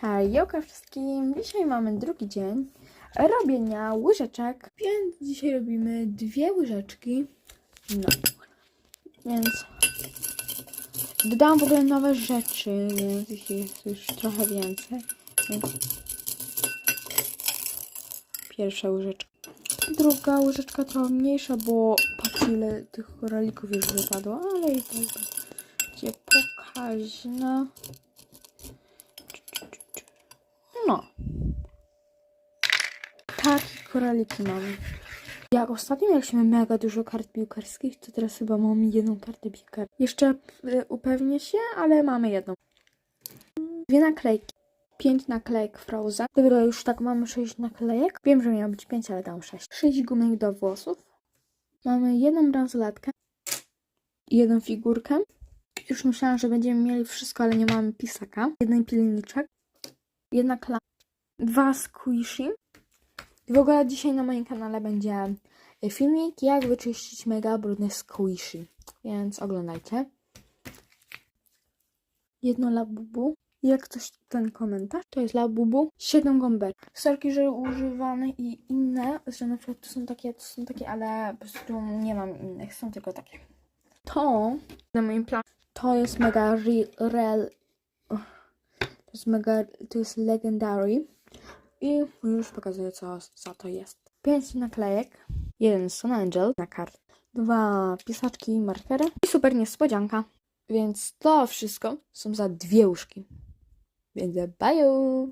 Hejka wszystkim! Dzisiaj mamy drugi dzień robienia łyżeczek, więc dzisiaj robimy dwie łyżeczki. No, więc dodałam w ogóle nowe rzeczy, więc ich jest już trochę więcej. Więc pierwsza łyżeczka. Druga łyżeczka trochę mniejsza, bo patrzcie ile tych koralików już wypadło, ale i tak będzie pokaźna. No. Takie koraliki mamy. Jak ostatnio mieliśmy mega dużo kart piłkarskich, to teraz chyba mam jedną kartę piłkarską. Jeszcze y, upewnię się, ale mamy jedną. Dwie naklejki. Pięć naklejek Frozen. Dobra, już tak mamy sześć naklejek. Wiem, że miało być pięć, ale dam sześć. Sześć gumek do włosów. Mamy jedną bransoletkę. Jedną figurkę. Już myślałam, że będziemy mieli wszystko, ale nie mamy pisaka. Jeden pilniczek jedna kla, dwa squishy. I w ogóle dzisiaj na moim kanale będzie filmik, jak wyczyścić mega brudne squishy. Więc oglądajcie. Jedno labubu. Jak ktoś ten komentarz, to jest labubu. Siedem gąbek. Sorki, że używane i inne, że na przykład to są takie, są takie, ale po prostu nie mam innych, są tylko takie. To na moim planie to jest mega re, real to jest mega, to jest legendary. I już pokazuję, co za to jest. Pięć naklejek, jeden Sun Angel na kart, dwa pisaczki i markery i super niespodzianka. Więc to wszystko są za dwie łóżki. Więc bye!